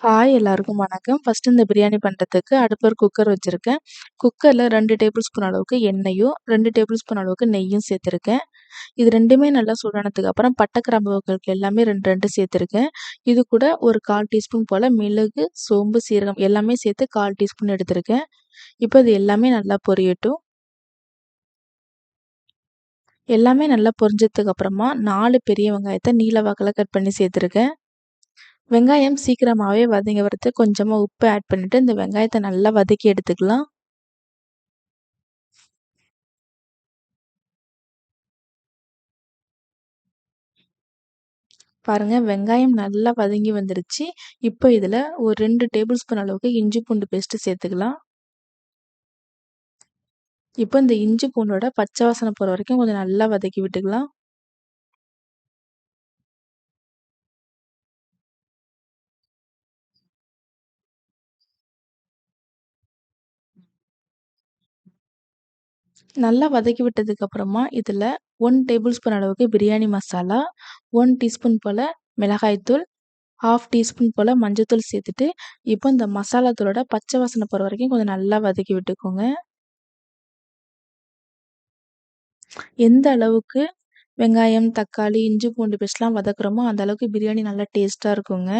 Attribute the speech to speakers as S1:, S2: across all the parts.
S1: Hi எல்லாருக்கும் வணக்கம். First இந்த பிரியாணி பண்ணுறதுக்கு அடுப்பர் ஒரு குக்கர் வச்சுருக்கேன் குக்கரில் ரெண்டு டேபிள் ஸ்பூன் அளவுக்கு எண்ணெயும், ரெண்டு டேபிள் ஸ்பூன் அளவுக்கு நெய்யும் சேர்த்துருக்கேன். இது ரெண்டுமே நல்லா சூடானதுக்கு அப்புறம் பட்டை, கிராம்பு எல்லாமே 2, 2 சேர்த்துருக்கேன். இது கூட ஒரு 1/4 டீஸ்பூன் போல் மிளகு, சோம்பு, சீரகம் எல்லாமே சேர்த்து 1/4 டீஸ்பூன் எடுத்திருக்கேன். இப்போ இது எல்லாமே நல்லா பொரியட்டும். எல்லாமே நல்லா பொரிஞ்சதுக்கு அப்புறமா நாலு பெரிய வெங்காயத்தை நீள வாக்கில் கட் பண்ணி சேர்த்துருக்கேன். வெங்காயம் சீக்கிரமாகவே வதங்கி வரது கொஞ்சமாக உப்பு ஆட் பண்ணிவிட்டு இந்த வெங்காயத்தை நல்லா வதக்கி எடுத்துக்கலாம். பாருங்க வெங்காயம் நல்லா வதங்கி வந்துருச்சு. இப்போ இதில் ஒரு ரெண்டு டேபிள் ஸ்பூன் அளவுக்கு இஞ்சி பூண்டு பேஸ்ட்டு சேர்த்துக்கலாம். இப்போ இந்த இஞ்சி பூண்டோட பச்சை வாசனை போகிற வரைக்கும் கொஞ்சம் நல்லா வதக்கி விட்டுக்கலாம். நல்லா வதக்கி விட்டதுக்கு அப்புறமா ஒன் 1 டேபிள் ஸ்பூன் அளவுக்கு பிரியாணி மசாலா, ஒன் டீஸ்பூன் போல் மிளகாய்த்தூள், 1/2 டீஸ்பூன் போல் மஞ்சள்தூள் சேர்த்துட்டு, இப்போ இந்த மசாலா தூளோட பச்சை வாசனை போகிற வரைக்கும் கொஞ்சம் நல்லா வதக்கி விட்டுக்கோங்க. எந்த அளவுக்கு வெங்காயம், தக்காளி, இஞ்சி பூண்டு பேஸ்ட்லாம் வதக்குறோமோ அந்த அளவுக்கு பிரியாணி நல்லா டேஸ்ட்டாக இருக்குங்க.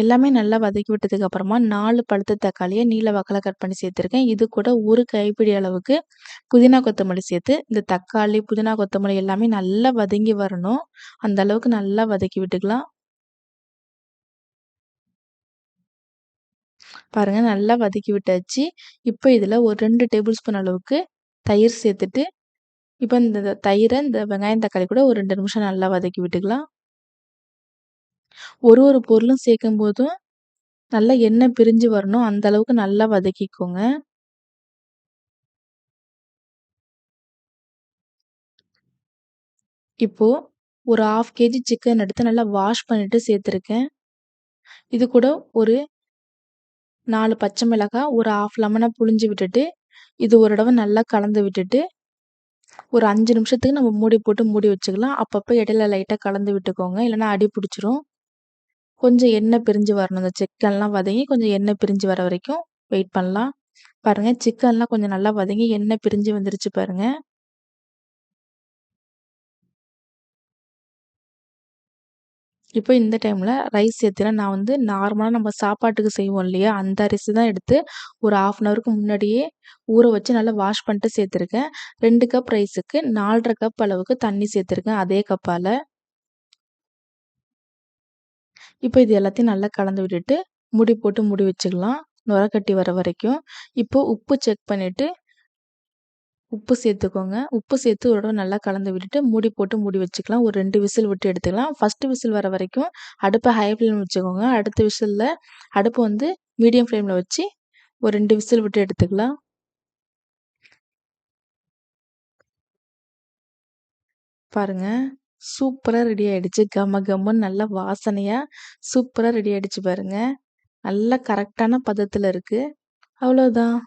S1: எல்லாமே நல்லா வதக்கி விட்டதுக்கு அப்புறமா நாலு பழுத்த தக்காளியை நீள வக்கலை கட் பண்ணி சேர்த்துருக்கேன். இது கூட ஒரு கைப்பிடி அளவுக்கு புதினா கொத்தமல்லி சேர்த்து இந்த தக்காளி, புதினா கொத்தமல்லி எல்லாமே நல்லா வதங்கி வரணும். அந்த அளவுக்கு நல்லா வதக்கி விட்டுக்கலாம். பாருங்க நல்லா வதக்கி விட்டாச்சு. இப்போ இதில் ஒரு ரெண்டு டேபிள் ஸ்பூன் அளவுக்கு தயிர் சேர்த்துட்டு, இப்போ இந்த தயிரை இந்த வெங்காயம், தக்காளி கூட ஒரு ரெண்டு நிமிஷம் நல்லா வதக்கி விட்டுக்கலாம். ஒரு ஒரு பொருளும் சேர்க்கும்போதும் நல்லா எண்ணெய் பிரிஞ்சு வரணும். அந்த அளவுக்கு நல்லா வதக்கிக்கோங்க. இப்போ ஒரு 1/2 கேஜி சிக்கன் எடுத்து நல்லா வாஷ் பண்ணிட்டு சேர்த்துருக்கேன். இது கூட ஒரு 4 பச்சை மிளகாய், ஒரு 1/2 லெமன புழிஞ்சு விட்டுட்டு, இது ஒரு தடவ நல்லா கலந்து விட்டுட்டு, ஒரு 5 நிமிஷத்துக்கு நம்ம மூடி போட்டு மூடி வச்சுக்கலாம். அப்பப்போ இடையில லைட்டா கலந்து விட்டுக்கோங்க. இல்லைன்னா அடி பிடிச்சிரும். கொஞ்சம் எண்ணெய் பிரிஞ்சு வரணும். இந்த சிக்கன்லாம் வதங்கி கொஞ்சம் எண்ணெய் பிரிஞ்சு வர வரைக்கும் வெயிட் பண்ணலாம். பாருங்கள் சிக்கன்லாம் கொஞ்சம் நல்லா வதங்கி எண்ணெய் பிரிஞ்சு வந்துருச்சு பாருங்கள் இப்போ இந்த டைமில் ரைஸ் சேர்த்துனா நான் வந்து நார்மலாக நம்ம சாப்பாட்டுக்கு செய்வோம் இல்லையா? அந்த அரிசி தான் எடுத்து ஒரு 1/2 அன் ஹவருக்கு முன்னாடியே ஊற வச்சு நல்லா வாஷ் பண்ணிட்டு சேர்த்துருக்கேன். ரெண்டு கப் ரைஸுக்கு 4 1/2 கப் அளவுக்கு தண்ணி சேர்த்துருக்கேன். அதே கப்பால் இப்போ இது எல்லாத்தையும் நல்லா கலந்து விட்டுட்டு, முடி போட்டு முடி வச்சுக்கலாம். நுர கட்டி வர வரைக்கும். இப்போ உப்பு செக் பண்ணிவிட்டு உப்பு சேர்த்துக்கோங்க. உப்பு சேர்த்து ஒரு தடவை நல்லா கலந்து விட்டுட்டு, மூடி போட்டு மூடி வச்சுக்கலாம். ஒரு ரெண்டு விசில் விட்டு எடுத்துக்கலாம். ஃபஸ்ட்டு விசில் வர வரைக்கும் அடுப்பை ஹை ஃப்ளேம் வச்சுக்கோங்க. அடுத்த விசிலில் அடுப்பு வந்து மீடியம் ஃப்ளேமில் வச்சு ஒரு ரெண்டு விசில் விட்டு எடுத்துக்கலாம். பாருங்கள் சூப்பராக ரெடி ஆகிடுச்சு கம கம்முன்னு நல்லா வாசனையாக சூப்பராக ரெடி ஆகிடுச்சு பாருங்கள் நல்லா கரெக்டான பதத்தில் இருக்குது அவ்வளோதான்.